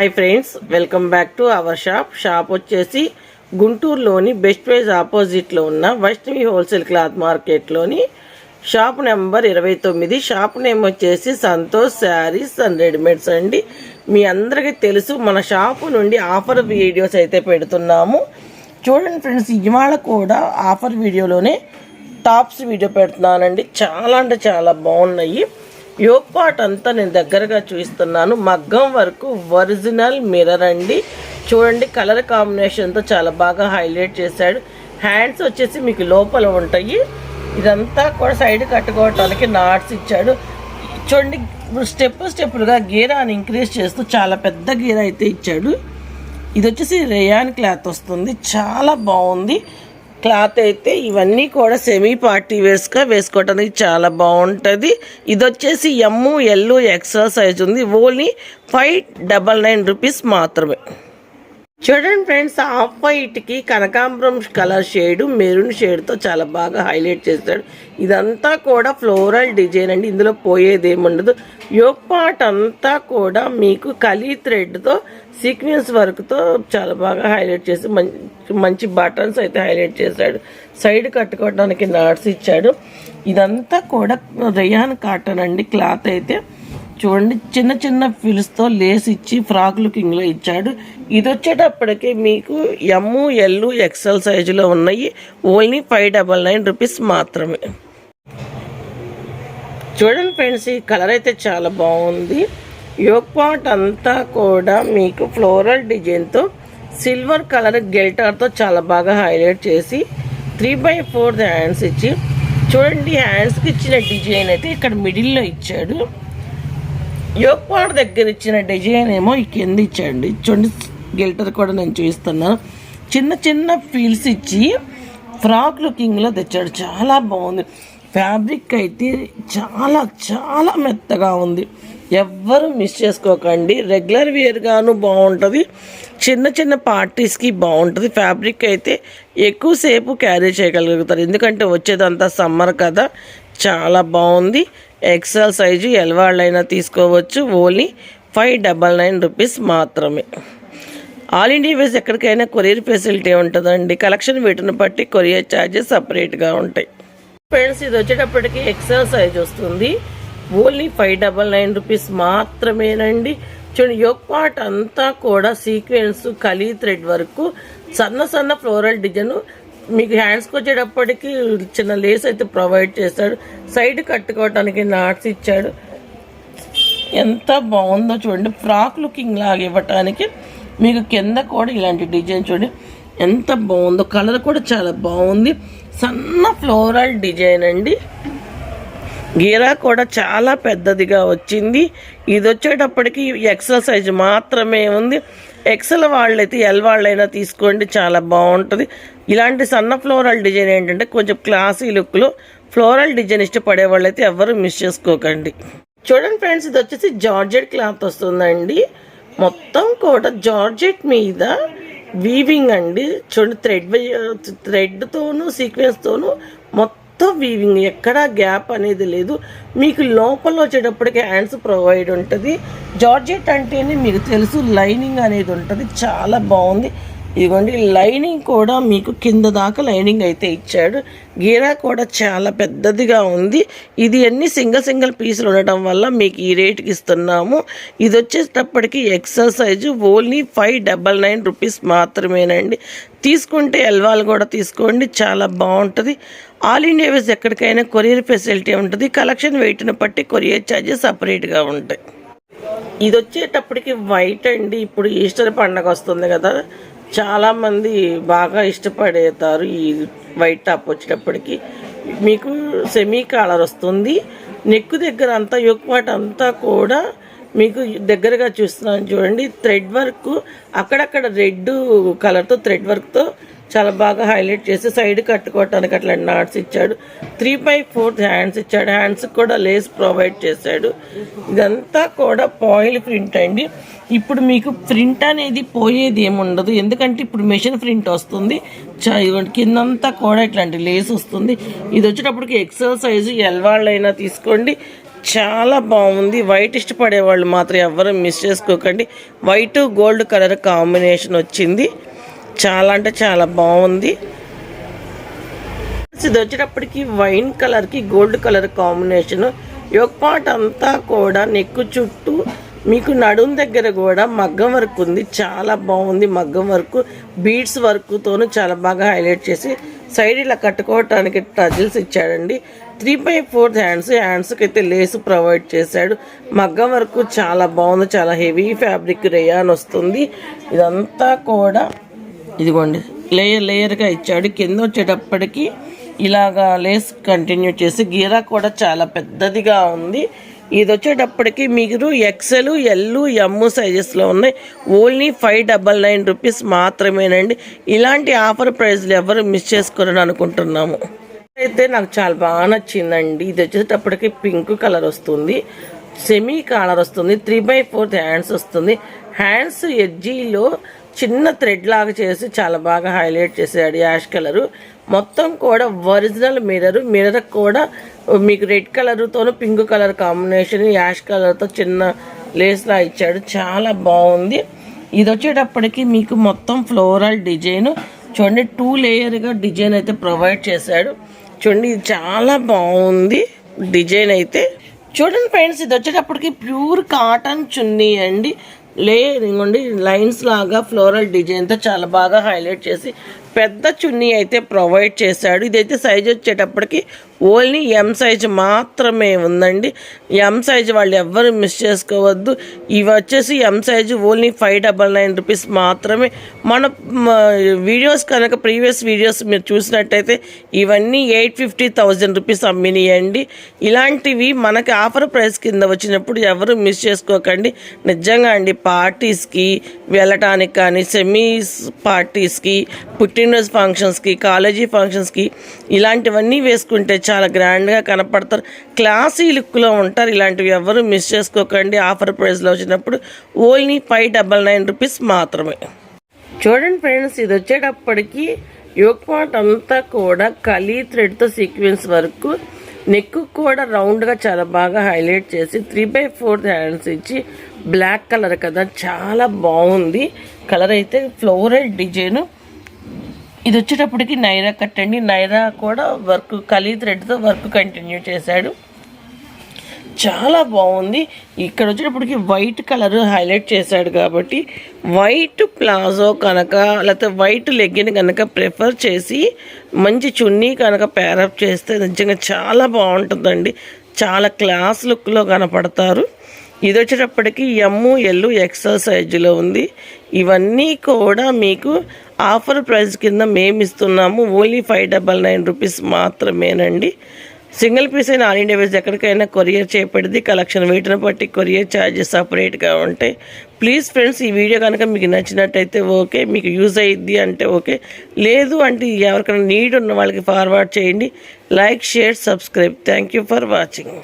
Hi friends welcome back to our shop shop వచ్చేసి గుంటూరులోని best wise ఆపోజిట్లో ఉన్న వైష్ణవి హోల్సేల్ క్లాత్ మార్కెట్లోని షాప్ నెంబర్ ఇరవై తొమ్మిది. షాప్ నేమ్ వచ్చేసి సంతోష్ శారీస్ అండ్ రెడీమేడ్స్ అండి. మీ అందరికీ తెలుసు మన షాపు నుండి ఆఫర్ వీడియోస్ అయితే పెడుతున్నాము. చూడండి ఫ్రెండ్స్ ఇవాళ కూడా ఆఫర్ వీడియోలోనే టాప్స్ వీడియో పెడుతున్నానండి. చాలా అంటే చాలా బాగున్నాయి. యోగ్ పార్ట్ అంతా నేను దగ్గరగా చూపిస్తున్నాను మగ్గం వరకు ఒరిజినల్ మిర్రర్ అండి. చూడండి కలర్ కాంబినేషన్తో చాలా బాగా హైలైట్ చేశాడు. హ్యాండ్స్ వచ్చేసి మీకు లోపల ఉంటాయి. ఇదంతా కూడా సైడ్ కట్టుకోవటానికి నాట్స్ ఇచ్చాడు. చూడండి స్టెప్ స్టెప్పులుగా గీరాని ఇంక్రీజ్ చేస్తూ చాలా పెద్ద గీర అయితే ఇచ్చాడు. ఇది వచ్చేసి రేయాన్ క్లాత్ వస్తుంది. చాలా బాగుంది. క్లాత్ అయితే ఇవన్నీ కూడా సెమీ పార్టీ వేర్స్గా వేసుకోవడానికి చాలా బాగుంటుంది. ఇది వచ్చేసి ఎమ్ము ఎల్లు ఎక్స్ట్రా సైజ్ ఉంది. Only five double nine rupees మాత్రమే. చూడండి ఫ్రెండ్స్ ఆఫ్ వైట్కి కనకాంబరం కలర్ షేడ్ మెరూన్ షేడ్తో చాలా బాగా హైలైట్ చేస్తాడు. ఇదంతా కూడా ఫ్లోరల్ డిజైన్ అండి. ఇందులో పోయేది ఏముండదు యోగ్ పార్ట్ అంతా కూడా మీకు కలీ థ్రెడ్తో సీక్వెన్స్ వర్క్తో చాలా బాగా హైలైట్ చేసి మంచి మంచి బటన్స్ అయితే హైలైట్ చేశాడు. సైడ్ కట్టుకోవడానికి నాట్స్ ఇచ్చాడు. ఇదంతా కూడా రేయాన్ కాటన్ అండి క్లాత్ అయితే. చూడండి చిన్న చిన్న ఫిల్స్తో లేస్ ఇచ్చి ఫ్రాక్ లుకింగ్లో ఇచ్చాడు. ఇది వచ్చేటప్పటికి మీకు ఎమ్ము ఎల్లు ఎక్సెల్ సైజులో ఉన్నాయి. Only five double nine rupees మాత్రమే. చూడండి ఫ్రెండ్స్ ఈ కలర్ అయితే చాలా బాగుంది. యోగ్ పాట్ అంతా కూడా మీకు ఫ్లోరల్ డిజైన్తో సిల్వర్ కలర్ గెల్టార్తో చాలా బాగా హైలైట్ చేసి త్రీ బై ఫోర్ హ్యాండ్స్ ఇచ్చి చూడండి హ్యాండ్స్కి ఇచ్చిన డిజైన్ అయితే ఇక్కడ మిడిల్లో ఇచ్చాడు. యోగపాడు దగ్గర ఇచ్చిన డిజైన్ ఏమో ఈ కింద ఇచ్చాడు చూడండి గిల్టర్ కూడా నేను చూపిస్తున్నాను చిన్న చిన్న ఫీల్స్ ఇచ్చి ఫ్రాక్ లుకింగ్లో తెచ్చాడు. చాలా బాగుంది. ఫ్యాబ్రిక్ అయితే చాలా చాలా మెత్తగా ఉంది. ఎవ్వరు మిస్ చేసుకోకండి. రెగ్యులర్ వేర్గాను బాగుంటుంది. చిన్న చిన్న పార్టీస్కి బాగుంటుంది. ఫ్యాబ్రిక్ అయితే ఎక్కువసేపు క్యారీ చేయగలుగుతారు. ఎందుకంటే వచ్చేదంతా సమ్మర్ కదా. చాలా బాగుంది. ఎక్సెల్ సైజు ఎల్వాళ్ళైనా తీసుకోవచ్చు. Only five double nine rupees మాత్రమే. ఆల్ ఇండియా వేస్ ఎక్కడికైనా కొరియర్ ఫెసిలిటీ ఉంటుందండి. కలెక్షన్ వీటిని బట్టి కొరియర్ ఛార్జెస్ సపరేట్గా ఉంటాయి. ఫ్రెండ్స్ ఇది వచ్చేటప్పటికి ఎక్సెల్ సైజ్ వస్తుంది. Only five double nine rupees మాత్రమేనండి. చూడండి యోగ్ పార్ట్ అంతా కూడా సీక్వెన్స్ కలీ థ్రెడ్ వరకు సన్న సన్న ఫ్లోరల్ డిజైన్ మీకు హ్యాండ్స్కి వచ్చేటప్పటికి చిన్న లేస్ అయితే ప్రొవైడ్ చేస్తాడు. సైడ్ కట్టుకోవటానికి నాట్స్ ఇచ్చాడు. ఎంత బాగుందో చూడండి. ఫ్రాక్ లుకింగ్ లాగా ఇవ్వటానికి మీకు కింద కూడా ఇలాంటి డిజైన్ చూడండి. ఎంత బాగుందో. కలర్ కూడా చాలా బాగుంది. సన్న ఫ్లోరల్ డిజైన్ అండి. గీరా కూడా చాలా పెద్దదిగా వచ్చింది. ఇది వచ్చేటప్పటికి ఎక్సెల్ సైజ్ మాత్రమే ఉంది. ఎక్సెల్ వాళ్ళైతే ఎల్ వాళ్ళైనా తీసుకోండి. చాలా బాగుంటుంది. ఇలాంటి సన్న ఫ్లోరల్ డిజైన్ ఏంటంటే కొంచెం క్లాసీ లుక్లో ఫ్లోరల్ డిజైన్ ఇష్టపడే వాళ్ళైతే ఎవరు మిస్ చేసుకోకండి. చూడండి ఫ్రెండ్స్ ఇది వచ్చేసి జార్జెట్ క్లాత్ వస్తుందండి. మొత్తం కూడా జార్జెట్ మీద వీవింగ్ అండి. చూడండి థ్రెడ్ థ్రెడ్తోనూ సీక్వెన్స్తోనూ మొత్తం వీవింగ్ ఎక్కడా గ్యాప్ అనేది లేదు. మీకు లోపల వచ్చేటప్పటికి హ్యాండ్స్ ప్రొవైడ్ ఉంటుంది. జార్జెట్ అంటేనే మీకు తెలుసు లైనింగ్ అనేది ఉంటుంది. చాలా బాగుంది. ఇదిగోండి లైనింగ్ కూడా మీకు కింద దాకా లైనింగ్ అయితే ఇచ్చాడు. గీరా కూడా చాలా పెద్దదిగా ఉంది. ఇది అన్ని సింగిల్ సింగిల్ పీసులు ఉండటం వల్ల మీకు ఈ రేట్కి ఇస్తున్నాము. ఇది వచ్చేటప్పటికి XL size only five double nine rupees మాత్రమేనండి. తీసుకుంటే ఎల్వాలు కూడా తీసుకోండి చాలా బాగుంటుంది. ఆల్ ఇండియా వేస్ ఎక్కడికైనా కొరియర్ ఫెసిలిటీ ఉంటుంది. కలెక్షన్ వెయిట్ని బట్టి కొరియర్ ఛార్జెస్ సపరేట్గా ఉంటాయి. ఇది వచ్చేటప్పటికి వైట్ అండి. ఇప్పుడు ఈస్టర్ పండగ వస్తుంది కదా. చాలామంది బాగా ఇష్టపడేతారు ఈ వైట్ టాప్ వచ్చేటప్పటికి. మీకు సెమీ కాలర్ వస్తుంది. నెక్ దగ్గర అంతా యుక్వాట్ అంతా కూడా మీకు దగ్గరగా చూస్తున్నాను. చూడండి థ్రెడ్ వర్క్ అక్కడక్కడ రెడ్ కలర్తో థ్రెడ్ వర్క్తో చాలా బాగా హైలైట్ చేసి సైడ్ కట్టుకోవటానికి అట్లా నాట్స్ ఇచ్చాడు. త్రీ బై ఫోర్త్ హ్యాండ్స్ ఇచ్చాడు. హ్యాండ్స్ కూడా లేస్ ప్రొవైడ్ చేశాడు. ఇదంతా కూడా పాయిల్ ప్రింట్ అండి. ఇప్పుడు మీకు ప్రింట్ అనేది పోయేది ఏముండదు. ఎందుకంటే ఇప్పుడు మెషిన్ ప్రింట్ వస్తుంది. కిందంతా కూడా ఇట్లాంటి లేస్ వస్తుంది. ఇది వచ్చేటప్పటికి ఎక్సెల్ సైజు ఎల్ వాళ్ళైనా తీసుకోండి. చాలా బాగుంది. వైట్ ఇష్టపడే వాళ్ళు మాత్రం ఎవరు మిస్ చేసుకోకండి. వైట్ గోల్డ్ కలర్ కాంబినేషన్ వచ్చింది. చాలా అంటే చాలా బాగుంది. ఇది వచ్చేటప్పటికి వైన్ కలర్కి గోల్డ్ కలర్ కాంబినేషన్. యొక్క పార్ట్ అంతా కూడా నెక్కు చుట్టూ మీకు నడుం దగ్గర కూడా మగ్గం వర్క్ ఉంది. చాలా బాగుంది మగ్గం వర్క్. బీడ్స్ వర్క్తోనూ చాలా బాగా హైలైట్ చేసి సైడ్ ఇలా కట్టుకోవటానికి టజిల్స్ ఇచ్చాడండి. త్రీ బై ఫోర్త్ హ్యాండ్స్ హ్యాండ్స్కి అయితే లేస్ ప్రొవైడ్ చేశాడు. మగ్గం వర్క్ చాలా బాగుంది చాలా హెవీ ఫ్యాబ్రిక్ రేయాన్ వస్తుంది. ఇదంతా కూడా ఇదిగోండి లేయర్ లేయర్గా ఇచ్చాడు. కింద వచ్చేటప్పటికి ఇలాగా లేస్ కంటిన్యూ చేసి గీరా కూడా చాలా పెద్దదిగా ఉంది. ఇది వచ్చేటప్పటికి మీరు ఎక్సెల్ ఎల్లు ఎమ్ సైజెస్లో ఉన్నాయి. Only five double nine rupees మాత్రమేనండి. ఇలాంటి ఆఫర్ ప్రైస్లు ఎవరు మిస్ చేసుకోరని అనుకుంటున్నాము. అయితే నాకు చాలా బాగా నచ్చిందండి. ఇది వచ్చేటప్పటికి పింక్ కలర్ వస్తుంది. సెమీ కాలర్ వస్తుంది. త్రీ బై ఫోర్త్ హ్యాండ్స్ వస్తుంది. హ్యాండ్స్ ఎడ్జీలో చిన్న థ్రెడ్ లాగా చేసి చాలా బాగా హైలైట్ చేసాడు యాష్ కలరు మొత్తం కూడా ఒరిజినల్ మిర్రర్ మిర్రర్ కూడా మీకు రెడ్ కలర్తోనూ పింక్ కలర్ కాంబినేషన్ యాష్ కలర్తో చిన్న లేస్లా ఇచ్చాడు. చాలా బాగుంది. ఇది వచ్చేటప్పటికి మీకు మొత్తం ఫ్లోరల్ డిజైన్ చూడండి టూ లేయర్గా డిజైన్ అయితే ప్రొవైడ్ చేశాడు. చూడండి ఇది చాలా బాగుంది డిజైన్ అయితే. చూడండి ఫ్రెండ్స్ ఇది వచ్చేటప్పటికి ప్యూర్ కాటన్ చున్నీ అండి. లే ఇదిగోండి లైన్స్ లాగా ఫ్లోరల్ డిజైన్తో చాలా బాగా హైలైట్ చేసి పెద్ద చున్నీ అయితే ప్రొవైడ్ చేశాడు. ఇదైతే సైజ్ వచ్చేటప్పటికి ఓన్లీ ఎం సైజ్ మాత్రమే ఉందండి. ఎం సైజ్ వాళ్ళు ఎవ్వరు మిస్ చేసుకోవద్దు. ఇవి వచ్చేసి M size only five double nine rupees మాత్రమే. మన వీడియోస్ కనుక ప్రీవియస్ వీడియోస్ మీరు చూసినట్టయితే ఇవన్నీ ఎయిట్ ఫిఫ్టీ థౌజండ్ రూపీస్ అమ్మినాయండి. ఇలాంటివి మనకి ఆఫర్ ప్రైస్ కింద వచ్చినప్పుడు ఎవరు మిస్ చేసుకోకండి. నిజంగా అండి పార్టీస్కి వెళ్ళటానికి కానీ సెమీస్ పార్టీస్కి పుట్టిన పుట్టినరోజు ఫంక్షన్స్కి కాలేజీ ఫంక్షన్స్కి ఇలాంటివన్నీ వేసుకుంటే చాలా గ్రాండ్గా కనపడతారు. క్లాసీ లుక్లో ఉంటారు. ఇలాంటివి ఎవరు మిస్ చేసుకోకండి. ఆఫర్ ప్రైస్లో వచ్చినప్పుడు only five double nine rupees మాత్రమే. చూడండి ఫ్రెండ్స్ ఇది వచ్చేటప్పటికి యోక్ పాట్ అంతా కూడా కలీ థ్రెడ్తో సీక్వెన్స్ వరకు. నెక్ కూడా రౌండ్గా చాలా బాగా హైలైట్ చేసి త్రీ బై ఫోర్త్ హ్యాండ్స్ ఇచ్చి బ్లాక్ కలర్ కదా చాలా బాగుంది. కలర్ అయితే ఫ్లోరైడ్ డిజైన్ ఇది వచ్చేటప్పటికి నైరా కట్ అండి నైరా కూడా వర్క్ కలీ థ్రెడ్తో వర్క్ కంటిన్యూ చేశాడు. చాలా బాగుంది. ఇక్కడ వచ్చేటప్పటికి వైట్ కలర్ హైలైట్ చేశాడు కాబట్టి వైట్ ప్లాజో కనుక లేకపోతే వైట్ లెగ్గిన్ కనుక ప్రిఫర్ చేసి మంచి చున్నీ కనుక పేరప్ చేస్తే నిజంగా చాలా బాగుంటుందండి. చాలా క్లాస్ లుక్లో కనపడతారు. ఇది వచ్చేటప్పటికి ఎమ్ము ఎల్లు ఎక్సల్ సైజులో ఉంది. ఇవన్నీ కూడా మీకు ఆఫర్ ప్రైస్ కింద మేము ఇస్తున్నాము. Only five double nine rupees మాత్రమేనండి. సింగిల్ పీస్ అయిన ఆల్ ఇండియా వేస్ ఎక్కడికైనా కొరియర్ చేపడింది కలెక్షన్ వెయిట్ని బట్టి కొరియర్ ఛార్జెస్ సపరేట్గా ఉంటాయి. ప్లీజ్ ఫ్రెండ్స్ ఈ వీడియో కనుక మీకు నచ్చినట్టయితే ఓకే. మీకు యూజ్ అయ్యిద్ది అంటే ఓకే. లేదు అంటే ఎవరికైనా నీడ్ ఉన్న వాళ్ళకి ఫార్వర్డ్ చేయండి. Like share subscribe. Thank you for watching.